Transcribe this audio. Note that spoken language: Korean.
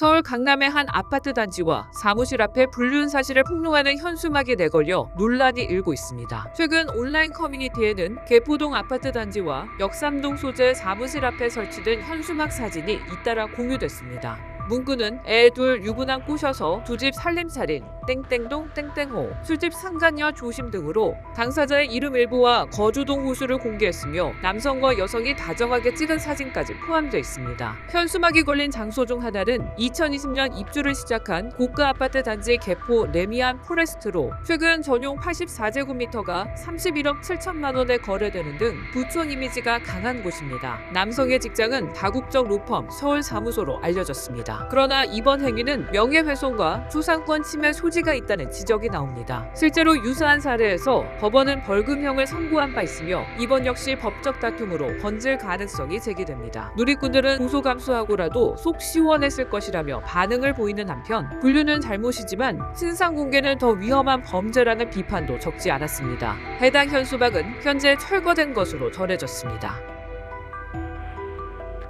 서울 강남의 한 아파트 단지와 사무실 앞에 불륜 사실을 폭로하는 현수막이 내걸려 논란이 일고 있습니다. 최근 온라인 커뮤니티에는 개포동 아파트 단지와 역삼동 소재 사무실 앞에 설치된 현수막 사진이 잇따라 공유됐습니다. 문구는 애 둘 유부남 꼬셔서 두 집 살림살인 땡땡동 땡땡호 술집 상간녀 조심 등으로 당사자의 이름 일부와 거주동 호수를 공개했으며 남성과 여성이 다정하게 찍은 사진까지 포함되어 있습니다. 현수막이 걸린 장소 중 하나는 2020년 입주를 시작한 고가 아파트 단지 개포 레미안 포레스트로 최근 전용 84제곱미터가 31억 7천만 원에 거래되는 등 부촌 이미지가 강한 곳입니다. 남성의 직장은 다국적 로펌 서울 사무소로 알려졌습니다. 그러나 이번 행위는 명예훼손과 초상권 침해 소지가 있다는 지적이 나옵니다. 실제로 유사한 사례에서 법원은 벌금형을 선고한 바 있으며 이번 역시 법적 다툼으로 번질 가능성이 제기됩니다. 누리꾼들은 고소 감수하고라도 속 시원했을 것이라며 반응을 보이는 한편 분류는 잘못이지만 신상 공개는 더 위험한 범죄라는 비판도 적지 않았습니다. 해당 현수막은 현재 철거된 것으로 전해졌습니다.